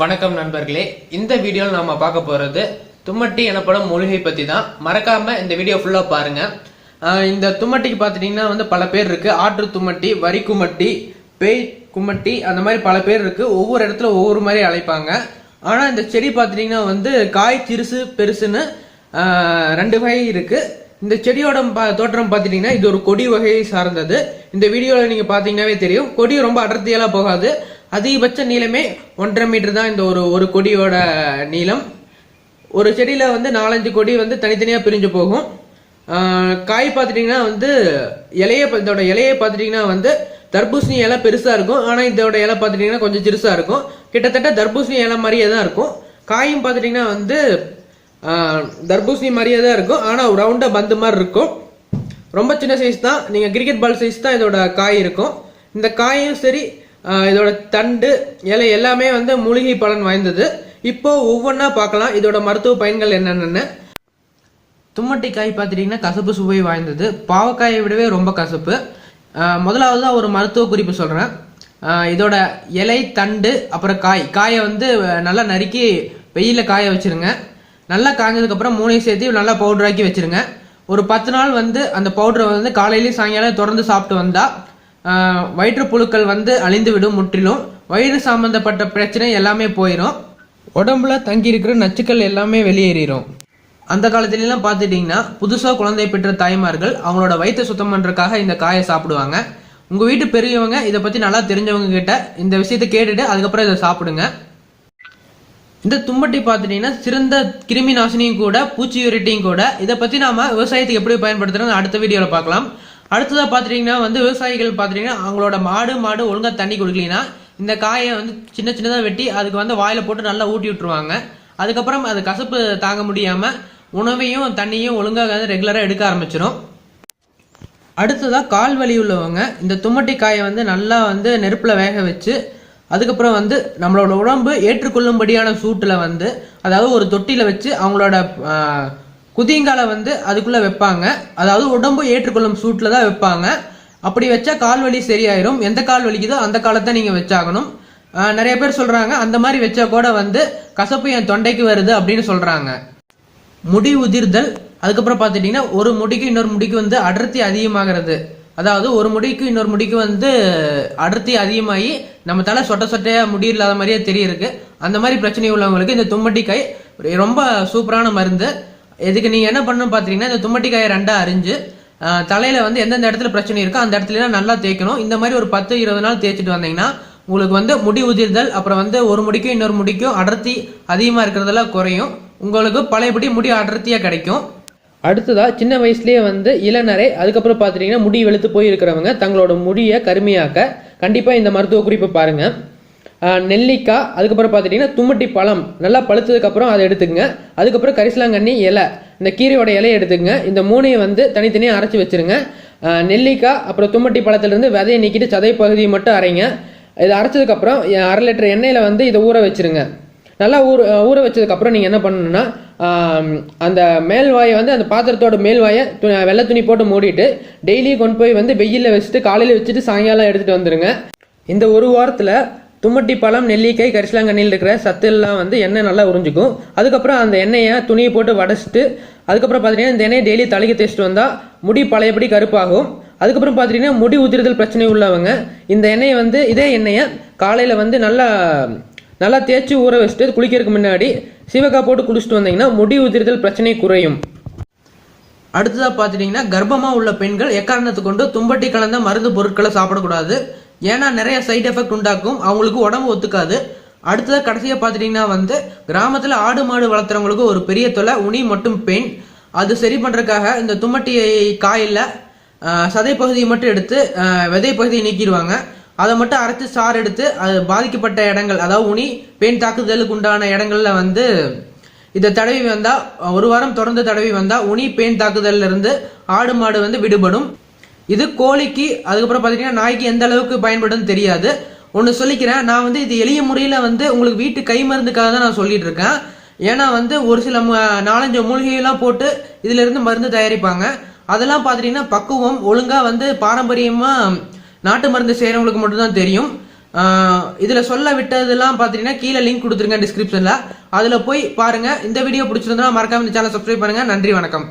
வணக்கம் நண்பர்களே. இந்த வீடியோவில் நாம் பார்க்க போகிறது தும்மட்டி எனப்படும் மூலிகை பற்றி தான். மறக்காமல் இந்த வீடியோ ஃபுல்லாக பாருங்கள் இந்த தும்மட்டிக்கு பார்த்துட்டிங்கன்னா வந்து பல பேர் இருக்குது ஆற்று தும்மட்டி வரி கும்மட்டி பேய் கும்மட்டி அந்த மாதிரி பல பேர் இருக்குது ஒவ்வொரு இடத்துல ஒவ்வொரு மாதிரி அழைப்பாங்க. ஆனால் இந்த செடி பார்த்துட்டிங்கன்னா வந்து காய் சிறுசு பெருசுன்னு ரெண்டு வகை இருக்குது இந்த செடியோட பா- தோற்றம் பார்த்துட்டிங்கன்னா இது ஒரு கொடி வகையை சார்ந்தது. இந்த வீடியோவில் நீங்கள் பார்த்தீங்கன்னாவே தெரியும். கொடி ரொம்ப அடர்த்தியெல்லாம் போகாது. அதிகபட்ச நீளமே ஒன்றரை மீட்டர் தான் இந்த ஒரு ஒரு கொடியோட நீளம். ஒரு செடியில் வந்து நாலஞ்சு கொடி வந்து தனித்தனியாக பிரிஞ்சு போகும். காய் பார்த்துட்டிங்கன்னா வந்து இலையை இதோட இலையை பார்த்துட்டிங்கன்னா வந்து தர்பூசணி இலை பெருசாக இருக்கும். ஆனால் இதோட இலை பார்த்துட்டிங்கன்னா கொஞ்சம் சிறுசாக இருக்கும். கிட்டத்தட்ட தர்பூசணி இலை மாதிரியே தான் இருக்கும். காயும் பார்த்துட்டிங்கன்னா வந்து தர்பூசணி மாதிரியே தான் இருக்கும். ஆனால் ரவுண்டாக பந்து மாதிரி இருக்கும். ரொம்ப சின்ன சைஸ் தான். நீங்கள் கிரிக்கெட் பால் சைஸ் தான் இதோட காய் இருக்கும். இந்த காயும் சரி இதோட தண்டு இலை எல்லாமே வந்து மூலிகை பலன் வாய்ந்தது. இப்போ ஒவ்வொன்றா பார்க்கலாம். இதோட மருத்துவ பயன்கள் என்னென்னு தும்மட்டி காய் பார்த்துட்டிங்கன்னா கசப்பு சுவை வாய்ந்தது. பாவக்காயை விடவே ரொம்ப கசப்பு. முதலாவது தான் ஒரு மருத்துவ குறிப்பு சொல்கிறேன் இதோட இலை தண்டு அப்புறம் காய். காயை வந்து நல்லா நறுக்கி வெயிலில் காய வச்சுருங்க. நல்லா காய்ஞ்சதுக்கப்புறம் மூணையும் சேர்த்து நல்லா பவுடராக்கி வச்சிருங்க. ஒரு பத்து நாள் வந்து அந்த பவுடரை வந்து காலையிலையும் சாயங்காலம் தொடர்ந்து சாப்பிட்டு வந்தால் வயிற்றுப்புழுக்கள் வந்து அழிந்து விடும் முற்றிலும். வயிறு சம்பந்தப்பட்ட பிரச்சனை எல்லாமே போயிடும் உடம்புல தங்கி இருக்கிற நச்சுக்கள் எல்லாமே வெளியேறிடும் அந்த காலத்துலலாம் பார்த்துட்டிங்கன்னா புதுசாக குழந்தை பெற்ற தாய்மார்கள் அவங்களோட வயிற்றை சுத்தம் பண்ணுறதுக்காக இந்த காயை சாப்பிடுவாங்க. உங்கள் வீட்டு பெரியவங்க இதை பற்றி நல்லா தெரிஞ்சவங்க கிட்ட இந்த விஷயத்தை கேட்டுட்டு அதுக்கப்புறம் இதை சாப்பிடுங்க. இந்த தும்பட்டி பார்த்துட்டிங்கன்னா சிறந்த கிருமி நாசினியும் கூட பூச்சி யூரிட்டியும் கூட இதை பற்றி நாம விவசாயத்துக்கு எப்படி பயன்படுத்துகிறோம் அடுத்த வீடியோவில் பார்க்கலாம். அடுத்ததாக பார்த்துட்டிங்கன்னா வந்து விவசாயிகள் பார்த்துட்டிங்கன்னா அவங்களோட மாடு மாடு ஒழுங்காக தண்ணி கொடுக்கலனா இந்த காயை வந்து சின்ன சின்னதாக வெட்டி அதுக்கு வந்து வாயில் போட்டு நல்லா ஊட்டி விட்டுருவாங்க. அதுக்கப்புறம் அது கசப்பு தாங்க முடியாமல் உணவையும் தண்ணியும் ஒழுங்காக வந்து ரெகுலராக எடுக்க ஆரம்பிச்சிடும் அடுத்ததாக கால் வலி உள்ளவங்க இந்த தும்மட்டி காயை வந்து நல்லா வந்து நெருப்பில் வேக வச்சு அதுக்கப்புறம் வந்து நம்மளோட உடம்பு ஏற்றுக்கொள்ளும்படியான சூட்டில் வந்து அதாவது ஒரு தொட்டியில் வச்சு அவங்களோட குதிங்காலை வந்து அதுக்குள்ளே வைப்பாங்க. அதாவது உடம்பு ஏற்றுக்கொள்ளும் சூட்டில் தான் வைப்பாங்க. அப்படி வச்சா கால் வலி சரியாயிரும். எந்த கால் வலிக்குதோ அந்த காலத்தை நீங்கள் வச்சாகணும். நிறைய பேர் சொல்கிறாங்க அந்த மாதிரி வச்சா கூட வந்து கசப்பு என் தொண்டைக்கு வருது அப்படின்னு சொல்கிறாங்க முடி உதிர்தல் அதுக்கப்புறம் பார்த்துட்டிங்கன்னா ஒரு முடிக்கு இன்னொரு முடிக்கு வந்து அடர்த்தி அதிகமாகிறது. அதாவது ஒரு முடிக்கு இன்னொரு முடிக்கு வந்து அடர்த்தி அதிகமாகி நம்ம தலை சொட்ட சொட்டையாக முடி இல்லாத மாதிரியே தெரியிருக்கு அந்த மாதிரி பிரச்சனை உள்ளவங்களுக்கு இந்த தும்மட்டிக்காய் ரொம்ப சூப்பரான மருந்து. இதுக்கு நீங்கள் என்ன பண்ணணும் பார்த்தீங்கன்னா இந்த தும்மட்டிக்காயை ரெண்டாக அரிஞ்சு தலையில் தலையில வந்து எந்தெந்த இடத்துல பிரச்சனை இருக்கோ அந்த இடத்துல நல்லா தேய்க்கணும். இந்த மாதிரி ஒரு பத்து இருபது நாள் தேய்ச்சிட்டு வந்தீங்கன்னா உங்களுக்கு வந்து முடி உதிர்தல் அப்புறம் வந்து ஒரு முடிக்கும் இன்னொரு முடிக்கும் அடர்த்தி அதிகமாக இருக்கிறதெல்லாம் குறையும். உங்களுக்கு பழையபடி முடி அடர்த்தியாக கிடைக்கும். அடுத்ததா சின்ன வயசுலயே வந்து இளநரை அதுக்கப்புறம் பார்த்துட்டிங்கன்னா முடி வெளுத்து போய் இருக்கிறவங்க தங்களோட முடியை கருமையாக்க கண்டிப்பாக இந்த மருத்துவ குறிப்பை பாருங்க. நெல்லிக்காய் அதுக்கப்புறம் பார்த்துட்டிங்கன்னா தும்மட்டி பழம். நல்லா பழுத்ததுக்கப்புறம் அதை எடுத்துக்கங்க. அதுக்கப்புறம் கரிசலாங்கண்ணி இலை. இந்த கீரையோட இலையை எடுத்துக்கங்க. இந்த மூணையும் வந்து தனித்தனியாக அரைச்சி வச்சிருங்க. நெல்லிக்காய் அப்புறம் தும்மட்டி பழத்துலேருந்து விதையை நீக்கிட்டு சதை பகுதியை மட்டும் அரைங்க. இதை அரைச்சதுக்கப்புறம் அரை லிட்டர் எண்ணெயில் வந்து இதை ஊற வச்சிருங்க. நல்லா ஊற ஊற வச்சதுக்கப்புறம் நீங்கள் என்ன பண்ணணும்னா அந்த மேல்வாயை வந்து அந்த பாத்திரத்தோட மேல்வாயை து வெள்ளை துணி போட்டு மூடிட்டு டெய்லி கொண்டு போய் வந்து வெயிலில் வச்சுட்டு காலையில் வச்சுட்டு சாயங்காலம் எடுத்துகிட்டு வந்துடுங்க இந்த ஒரு வாரத்தில் தும்மட்டி பழம் நெல்லிக்காய் கரிசலாங்கண்ணியில் இருக்கிற சத்துலாம் வந்து எண்ணெய் நல்லா உறிஞ்சிக்கும். அதுக்கப்புறம் அந்த எண்ணெயை துணியை போட்டு வடைச்சிட்டு அதுக்கப்புறம் பார்த்தீங்கன்னா இந்த எண்ணெயை டெய்லி தலைக்கு தேய்ச்சிட்டு வந்தால் முடி பழையபடி கருப்பாகும். அதுக்கப்புறம் பார்த்தீங்கன்னா முடி உதிர்தல் பிரச்சனை உள்ளவங்க இந்த எண்ணெயை வந்து இதே எண்ணெயை காலையில் வந்து நல்லா நல்லா தேய்ச்சி ஊற வச்சுட்டு குளிக்கிறதுக்கு முன்னாடி சீவக்காய் போட்டு குளிச்சுட்டு வந்தீங்கன்னா முடி உதிர்தல் பிரச்சனை குறையும். அடுத்ததாக பார்த்துட்டிங்கன்னா கர்ப்பமாக உள்ள பெண்கள் எக்காரணத்தை கொண்டு தும்பட்டி கலந்த மருந்து பொருட்களை சாப்பிடக்கூடாது. ஏன்னா நிறைய சைட் எஃபெக்ட் உண்டாக்கும். அவங்களுக்கு உடம்பு ஒத்துக்காது. அடுத்ததாக கடைசியாக பார்த்துட்டிங்கன்னா வந்து கிராமத்தில் ஆடு மாடு வளர்த்துறவங்களுக்கு ஒரு பெரிய தொலை உனி மட்டும் பெயின் அது சரி பண்ணுறதுக்காக இந்த தும்மட்டி காயில் சதை பகுதியை மட்டும் எடுத்து விதை பகுதியை நீக்கிடுவாங்க. அதை மட்டும் அரைச்சி சாறு எடுத்து அது பாதிக்கப்பட்ட இடங்கள் அதாவது உனி பெயின் தாக்குதலுக்கு உண்டான இடங்களில் வந்து இதை தடவி வந்தால் ஒரு வாரம் தொடர்ந்து தடவி வந்தால் உனி பேன் தாக்குதலில் இருந்து ஆடு மாடு வந்து விடுபடும். இது கோழிக்கு அதுக்கப்புறம் பார்த்தீங்கன்னா நாய்க்கு எந்த அளவுக்கு பயன்படும்னு தெரியாது. ஒன்று சொல்லிக்கிறேன் நான் வந்து இது எளிய முறையில் வந்து உங்களுக்கு வீட்டு கை மருந்துக்காக தான் நான் சொல்லிட்டு இருக்கேன். ஏன்னா வந்து ஒரு சில நாலஞ்சு மூலிகையெல்லாம் போட்டு இதிலிருந்து மருந்து தயாரிப்பாங்க. அதெல்லாம் பார்த்துட்டிங்கன்னா பக்குவம் ஒழுங்காக வந்து பாரம்பரியமாக நாட்டு மருந்து செய்கிறவங்களுக்கு மட்டும்தான் தெரியும். இதில் சொல்ல விட்டதெல்லாம் பார்த்தீங்கன்னா கீழே லிங்க் கொடுத்துருங்க டிஸ்கிரிப்ஷனில் அதில் போய் பாருங்கள் இந்த வீடியோ பிடிச்சிருந்தா மறக்காம இந்த சேனல் சப்ஸ்கிரைப் பண்ணுங்கள் நன்றி வணக்கம்.